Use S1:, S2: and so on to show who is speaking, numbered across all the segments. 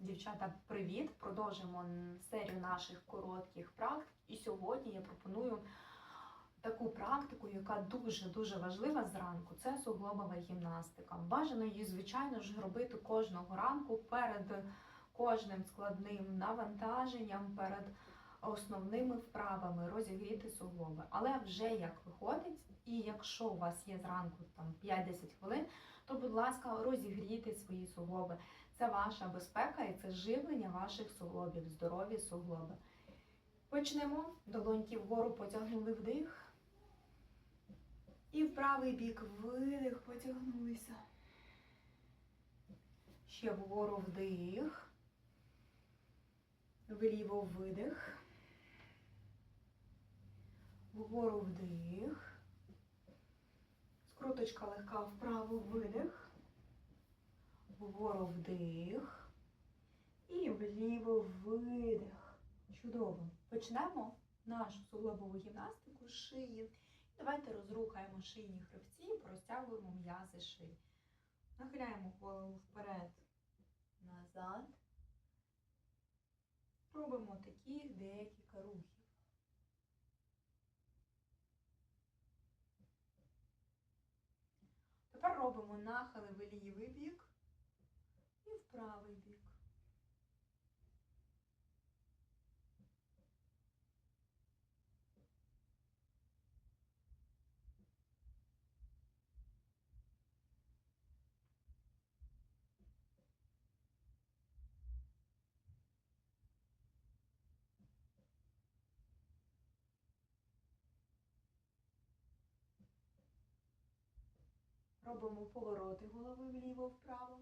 S1: Дівчата, привіт! Продовжуємо серію наших коротких практик. І сьогодні я пропоную таку практику, яка дуже-дуже важлива зранку. Це суглобова гімнастика. Бажано її, звичайно ж, робити кожного ранку перед кожним складним навантаженням, перед основними вправами розігріти суглоби. Але вже як виходить, і якщо у вас є зранку там 5-10 хвилин, то, будь ласка, розігрійте свої суглоби. Це ваша безпека і це живлення ваших суглобів, здорові суглоби. Почнемо. Долоньки вгору потягнули вдих. І в правий бік видих, потягнулися. Ще вгору вдих. Вліво видих. Вгору вдих. Скруточка легка вправо видих вгору вдих і вліво видих. Чудово. Почнемо нашу суглобову гімнастику з шиї. Давайте розрухаємо шийні хребці, простягуємо м'язи шиї. Нахиляємо голову вперед, назад. Робимо такі декілька рухів. Тепер робимо нахили в лівий бік і в правий бік. Робимо повороти голови вліво-вправо.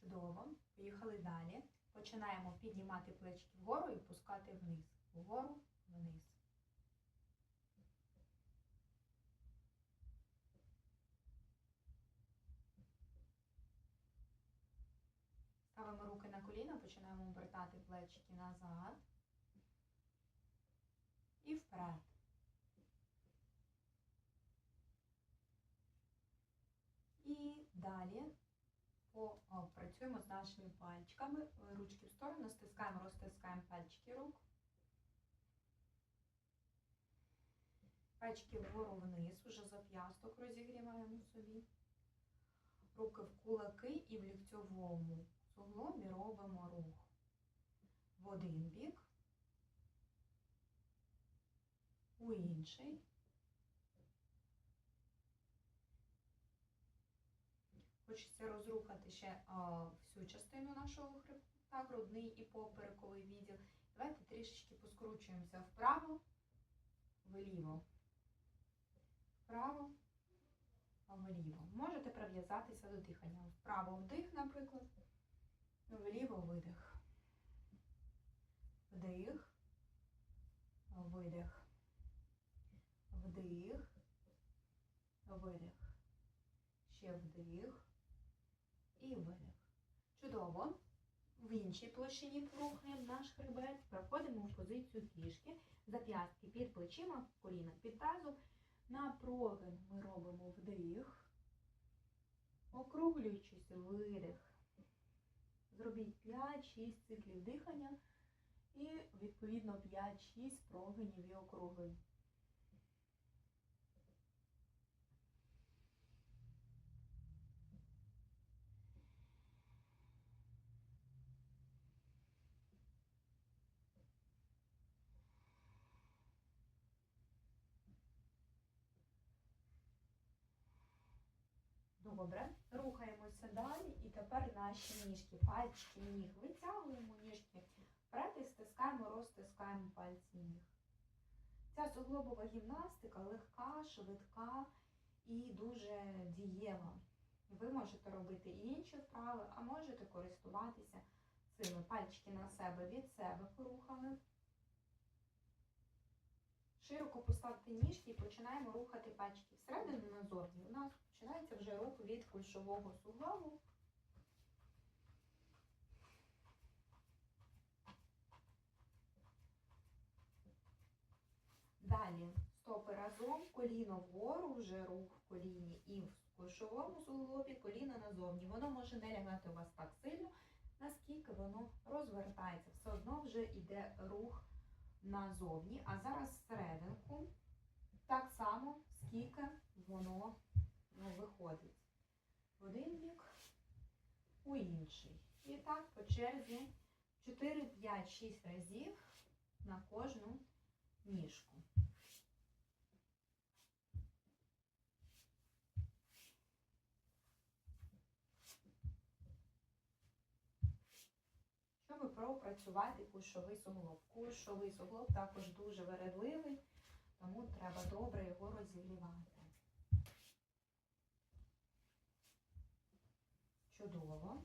S1: Чудово. Поїхали далі. Починаємо піднімати плечки вгору і пускати вниз. Вгору, вниз. Ставимо руки на коліна, починаємо обертати плечики назад і вперед. І далі по, о, працюємо з нашими пальчиками. Ручки в сторону, стискаємо, розтискаємо пальчики рук. Пальчики вгору вниз, уже зап'ясток розігріваємо собі. Руки в кулаки і в ліктьовому суглобі робимо рух. В один бік, у інший. Хочеться розрухати ще а, всю частину нашого хребта, грудний і поперековий відділ. Давайте трішечки поскручуємося вправо, вліво, вправо, вліво. Можете прив'язатися до дихання. Вправо вдих, наприклад, вліво видих. Вдих, видих. Вдих, видих. Ще вдих і видих. Чудово. В іншій площині рухаємо наш хребет, переходимо в позицію кішки, зап'ястки під плечима, коліна під тазом. На прогин ми робимо вдих, округлюючись, видих. Зробіть 5-6 циклів дихання і, відповідно, 5-6 прогинів і округлень. Добре, рухаємося далі і тепер наші ніжки, пальчики ніг. Витягуємо ніжки вперед і стискаємо, розтискаємо пальці ніг. Ця суглобова гімнастика легка, швидка і дуже дієва. Ви можете робити і інші вправи, а можете користуватися цими пальчики на себе від себе порухали широко поставте ніжки і починаємо рухати пальчики. Всередину назовні у нас починається вже рух від кульшового суглаву. Далі стопи разом, коліно вгору, вже рух в коліні і в кульшовому суглобі, коліно назовні. Воно може не лягати у вас так сильно, наскільки воно розвертається. Все одно вже йде рух назовні. А зараз серединку, так само, скільки воно ну, виходить. В один бік, у інший. І так по черзі 4, 5, 6 разів на кожну ніжку. Пропрацювати кульшовий суглоб. Кульшовий суглоб також дуже вередливий, тому треба добре його розігрівати. Чудово.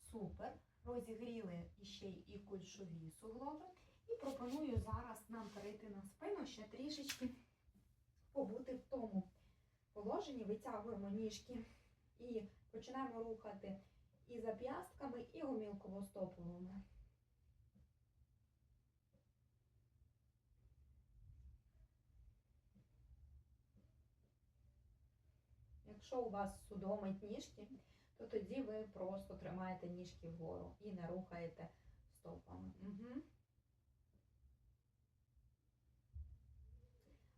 S1: Супер. Розігріли ще і кульшові суглоби. І пропоную зараз нам перейти на спину ще трішечки побути в тому положенні. Витягуємо ніжки і починаємо рухати і зап'ястками, і гомілково-стоповими. Якщо у вас судомить ніжки, то тоді ви просто тримаєте ніжки вгору і не рухаєте стопами. Угу.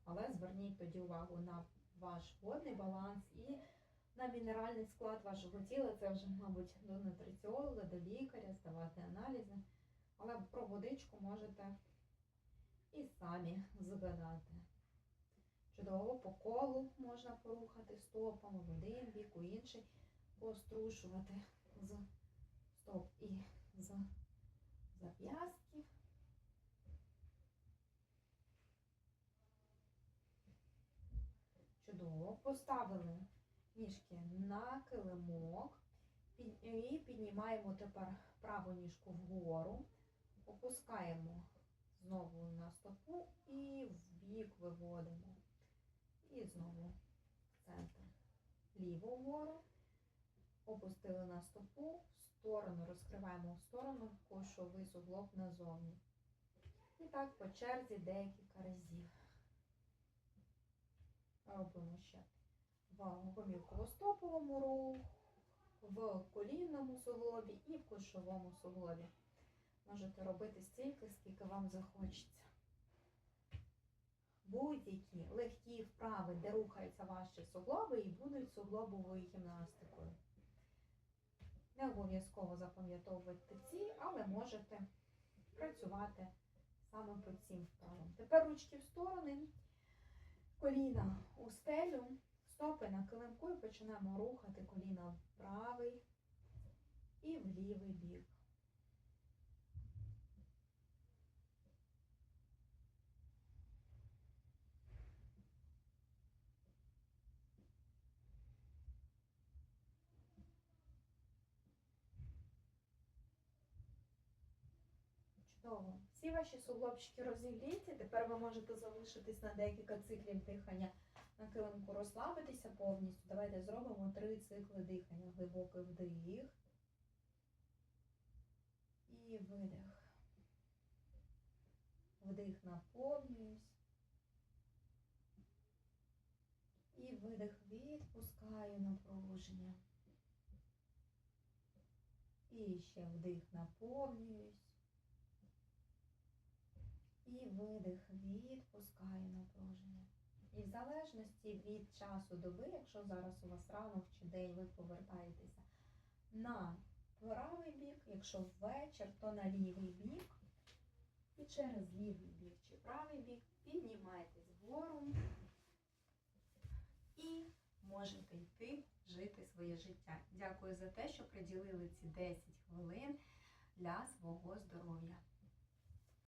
S1: Але зверніть тоді увагу на ваш водний баланс і на мінеральний склад вашого тіла. Це вже, мабуть, до нутриціолога, до лікаря, здавати аналізи. Але про водичку можете і самі згадати. Чудово по колу можна порухати стопами в один бік, у інший, пострушувати з стоп і з зап'ястків. Чудово. Поставили ніжки на килимок і піднімаємо тепер праву ніжку вгору, опускаємо знову на стопу і в бік виводимо. І знову центр. Ліву вгору, опустили на стопу, в сторону, розкриваємо в сторону, кошовий суглоб назовні. І так по черзі декілька разів. Робимо ще в гомілково-стоповому руху, в колінному суглобі і в кульшовому суглобі. Можете робити стільки, скільки вам захочеться. Будь-які легкі вправи, де рухаються ваші суглоби, і будуть суглобовою гімнастикою. Не обов'язково запам'ятовувати ці, але можете працювати саме по цим вправам. Тепер ручки в сторони, коліна у стелю, стопи на килимку і починаємо рухати коліна в правий і в лівий бік. Чудово. Всі ваші суглобчики розігріті. Тепер ви можете залишитись на декілька циклів дихання на килимку, розслабитися повністю. Давайте зробимо три цикли дихання. Глибокий вдих і видих. Вдих наповнююсь. І видих відпускаю напруження. І ще вдих наповнююсь. І видих, відпускаю напруження. І в залежності від часу доби, якщо зараз у вас ранок чи день ви повертаєтеся на правий бік, якщо ввечір, то на лівий бік. І через лівий бік чи правий бік піднімайтесь вгору і можете йти жити своє життя. Дякую за те, що приділили ці 10 хвилин для свого здоров'я.